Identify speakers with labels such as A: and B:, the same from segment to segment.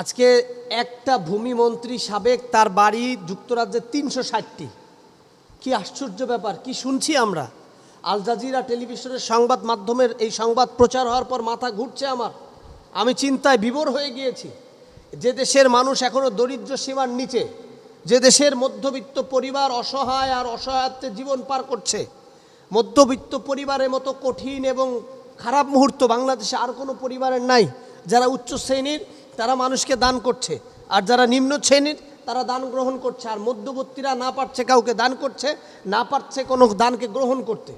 A: আজকে একটা ভূমিমন্ত্রী সাবেক, তার বাড়ি যুক্তরাজ্যের তিনশো ষাটটি। কী আশ্চর্য ব্যাপার, কি শুনছি আমরা? আল জাজিরা টেলিভিশনের সংবাদ মাধ্যমের এই সংবাদ প্রচার হওয়ার পর মাথা ঘুরছে আমার। আমি চিন্তায় বিভোর হয়ে গিয়েছি। যে দেশের মানুষ এখনও দরিদ্র সীমার নিচে, যে দেশের মধ্যবিত্ত পরিবার অসহায় আর অসহায়ত্বে জীবন পার করছে, মধ্যবিত্ত পরিবারের মতো কঠিন এবং খারাপ মুহূর্ত বাংলাদেশে আর কোনো পরিবারের নাই, যারা উচ্চ শ্রেণির তারা মানুষকে দান করছে। আর যারা নিম্ন শ্রেণির, তারা দান গ্রহণ করছে। আর মধ্যবর্তীরা না পারছে কাউকে দান করছে, না পারছে কোনো দানকে গ্রহণ করতে।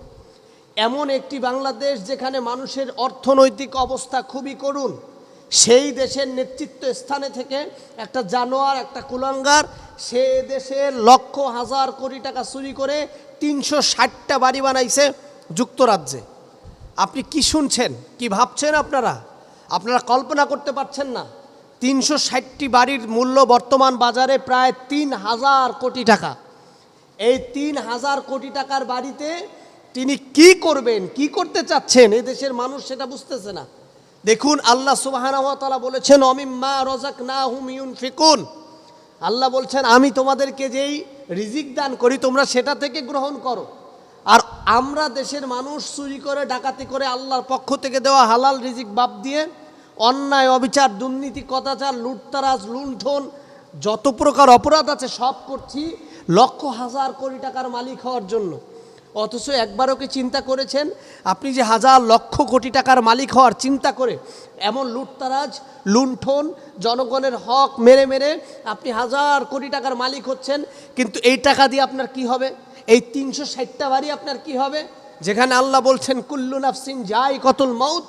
A: এমন একটি বাংলাদেশ যেখানে মানুষের অর্থনৈতিক অবস্থা খুবই করুণ, সেই দেশের নেতৃত্ব স্থানে থেকে একটা জানোয়ার, একটা কুলাঙ্গার, সে দেশের লক্ষ হাজার কোটি টাকা চুরি করে তিনশো ষাটটা বাড়ি বানাইছে যুক্তরাজ্যে। আপনি কি শুনছেন? কি ভাবছেন আপনারা? আপনারা কল্পনা করতে পারছেন না। তিনশো ষাটটি বাড়ির মূল্য বর্তমান বাজারে প্রায় তিন হাজার কোটি টাকা। এই তিন হাজার কোটি টাকার বাড়িতে তিনি কি করবেন, কি করতে চাচ্ছেন এই দেশের মানুষ সেটা বুঝতেছে না। দেখুন, আল্লাহ সুবাহানা বলেছেন, অমিম্মা রজাক না হুম ইউন ফিকুন আল্লাহ বলছেন, আমি তোমাদেরকে যেই রিজিক দান করি, তোমরা সেটা থেকে গ্রহণ করো। আর আমরা দেশের মানুষ চুরি করে, ডাকাতি করে আল্লাহর পক্ষ থেকে দেওয়া হালাল রিজিক বাপ দিয়ে অন্যায়, অবিচার, দুর্নীতি, কদাচার, লুটতারাজ, লুণ্ঠন, যত প্রকার অপরাধ আছে সব করছি লক্ষ হাজার কোটি টাকার মালিক হওয়ার জন্য। অথচ একবারও কি চিন্তা করেছেন? আপনি যে হাজার লক্ষ কোটি টাকার মালিক হওয়ার চিন্তা করে এমন লুটতারাজ, লুণ্ঠন, জনগণের হক মেরে মেরে আপনি হাজার কোটি টাকার মালিক হচ্ছেন, কিন্তু এই টাকা দিয়ে আপনার কি হবে? এই তিনশো ষাটটা বাড়ি আপনার কি হবে? যেখানে আল্লাহ বলছেন, কুল্লু নাফসিন যাই কতুল মৌত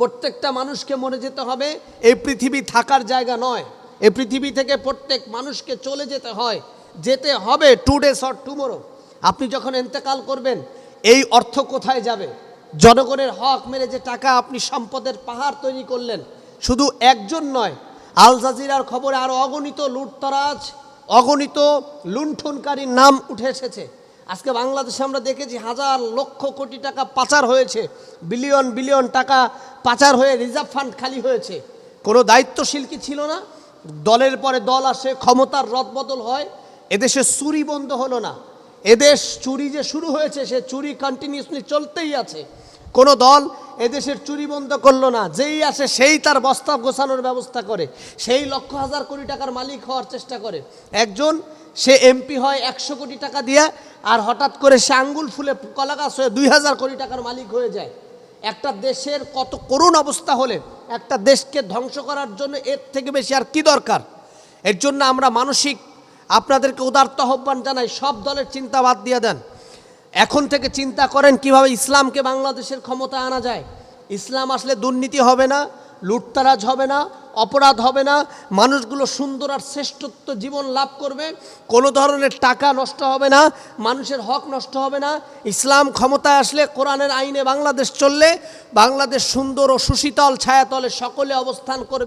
A: প্রত্যেকটা মানুষকে মরে যেতে হবে, এই পৃথিবী থাকার জায়গা নয়। এই পৃথিবী থেকে প্রত্যেক মানুষকে চলে যেতে হয়। যেতে হবে টু ডেস অর টুমোরো আপনি যখন এন্তেকাল করবেন, এই অর্থ কোথায় যাবে? জনগণের হক মেরে যে টাকা আপনি সম্পদের পাহাড় তৈরি করলেন, শুধু একজন নয়, আল জাজিরার খবরে আরও অগণিত লুটতরাজ, অগণিত লুণ্ঠনকারীর নাম উঠে এসেছে। আজকে বাংলাদেশে আমরা দেখেছি হাজার লক্ষ কোটি টাকা পাচার হয়েছে, বিলিয়ন বিলিয়ন টাকা পাচার হয়ে রিজার্ভ ফান্ড খালি হয়েছে। কোনো দায়িত্বশীল কি ছিল না? দলের পরে দল আসে, ক্ষমতার রদবদল হয়, এদেশে চুরি বন্ধ হলো না। এদেশ চুরি যে শুরু হয়েছে, সে চুরি কন্টিনিউসলি চলতেই আছে। কোনো দল এদেশের চুরি বন্ধ করল না, যেই আসে সেই তার বস্তা গোছানোর ব্যবস্থা করে, সেই লক্ষ হাজার কোটি টাকার মালিক হওয়ার চেষ্টা করে। একজন, সে এমপি হয় একশো কোটি টাকা দিয়ে, আর হঠাৎ করে সে আঙ্গুল ফুলে কলা গাছ হয়ে দুই হাজার কোটি টাকার মালিক হয়ে যায়। একটা দেশের কত করুণ অবস্থা হলে, একটা দেশকে ধ্বংস করার জন্য এর থেকে বেশি আর কি দরকার? এর জন্য আমরা মানসিক, আপনাদেরকে উদার্ত আহ্বান জানাই, সব দলের চিন্তা বাদ দিয়ে দেন। এখন থেকে চিন্তা করেন কীভাবে ইসলামকে বাংলাদেশের ক্ষমতা আনা যায়। ইসলাম আসলে দুর্নীতি হবে না, লুটতারাজ হবে না, অপরাধ হবে না, মানুষগুলো সুন্দর আর শ্রেষ্ঠত্ব জীবন লাভ করবে, কোনো ধরনের টাকা নষ্ট হবে না, মানুষের হক নষ্ট হবে না। ইসলাম ক্ষমতায় আসলে কোরআনের আইনে বাংলাদেশ চললে বাংলাদেশ সুন্দর ও সুশীতল ছায়াতলে সকলে অবস্থান করবে।